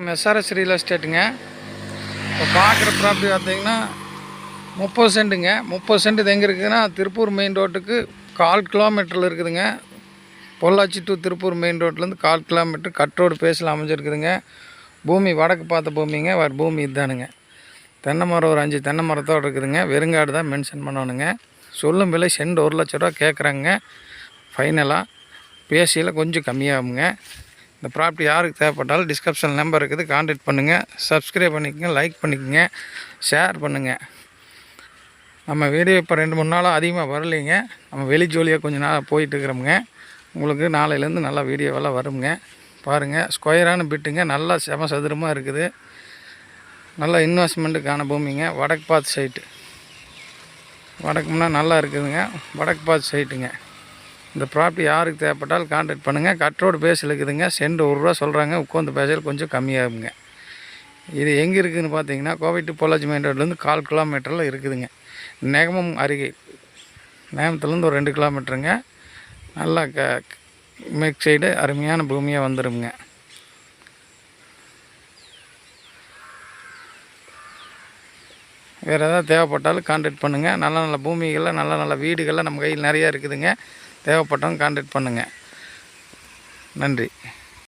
SRS real எஸ்டேட்டுங்க இப்போ பார்க்குற property பார்த்தீங்கன்னா முப்பது சென்ட்டுங்க. முப்பது சென்ட் இது எங்கே இருக்குதுன்னா திருப்பூர் மெயின் ரோட்டுக்கு கால் கிலோமீட்டரில் இருக்குதுங்க. பொள்ளாச்சி டு திருப்பூர் மெயின் ரோட்லேருந்து கால் கிலோமீட்டர் கட் ரோடு பேஸில் அமைஞ்சிருக்குதுங்க. பூமி வடக்கு பார்த்த பூமிங்க. வர பூமி இதுதானுங்க. தென்னை மரம் ஒரு அஞ்சு தென்னை மரத்தோடு இருக்குதுங்க. வெறுங்காடு தான் மென்ஷன் பண்ணணுங்க. சொல்லும் விலை சென்ட் ஒரு லட்ச ரூபா கேட்குறாங்க. ஃபைனலாக பேசியில் கொஞ்சம் கம்மியாகுங்க. இந்த ப்ராப்பர்ட்டி யாருக்கு தேவைப்பட்டாலும் டிஸ்கிரிப்ஷன் நம்பர் இருக்குது காண்டாக்ட் பண்ணுங்கள் சப்ஸ்கிரைப் பண்ணிக்கோங்க லைக் பண்ணிக்கோங்க ஷேர் பண்ணுங்கள் நம்ம வீடியோ இப்போ ரெண்டு மூணு நாளாக அதிகமாக வரலைங்க. நம்ம வெளி ஜோலியாக கொஞ்சம் நாள் போயிட்டுருக்குறோமுங்க. உங்களுக்கு நாளையிலேருந்து நல்லா வீடியோவெல்லாம் வருங்க பாருங்கள் ஸ்கொயரான பிட்டுங்க நல்லா செம சதுரமாக இருக்குது. நல்லா இன்வெஸ்ட்மெண்ட்டுக்கான பூமிங்க. வடக்கு பாத் சைட்டு வடக்கும்னா நல்லா இருக்குதுங்க. வடக்கு பாத் சைட்டுங்க இந்த ப்ராப்பர்ட்டி யாருக்கு தேவைப்பட்டாலும் கான்டாக்ட் பண்ணுங்கள் கட்ரோடு பேஸில் இருக்குதுங்க சென்ட் ஒரு ரூபா சொல்கிறாங்க உட்காந்து பேசல் கொஞ்சம் கம்மியாகுங்க. இது எங்கே இருக்குதுன்னு பார்த்தீங்கன்னா கோவை டு பொள்ளாச்சி மெயின் ரோட்லேருந்து கால் கிலோமீட்டரில் இருக்குதுங்க. நெகமம் அருகே. நேமத்துலேருந்து ஒரு ரெண்டு கிலோமீட்டருங்க நல்லா க மேக் சைடு அருமையான பூமியாக வந்துடுங்க வேறு எதாவது தேவைப்பட்டாலும் கான்டாக்ட் பண்ணுங்கள் நல்ல நல்ல பூமிகளில் நல்ல நல்ல வீடுகள்லாம் நம்ம கையில் நிறையா இருக்குதுங்க. தேவைப்பட்டவங்க கான்டாக்ட் பண்ணுங்கள் நன்றி.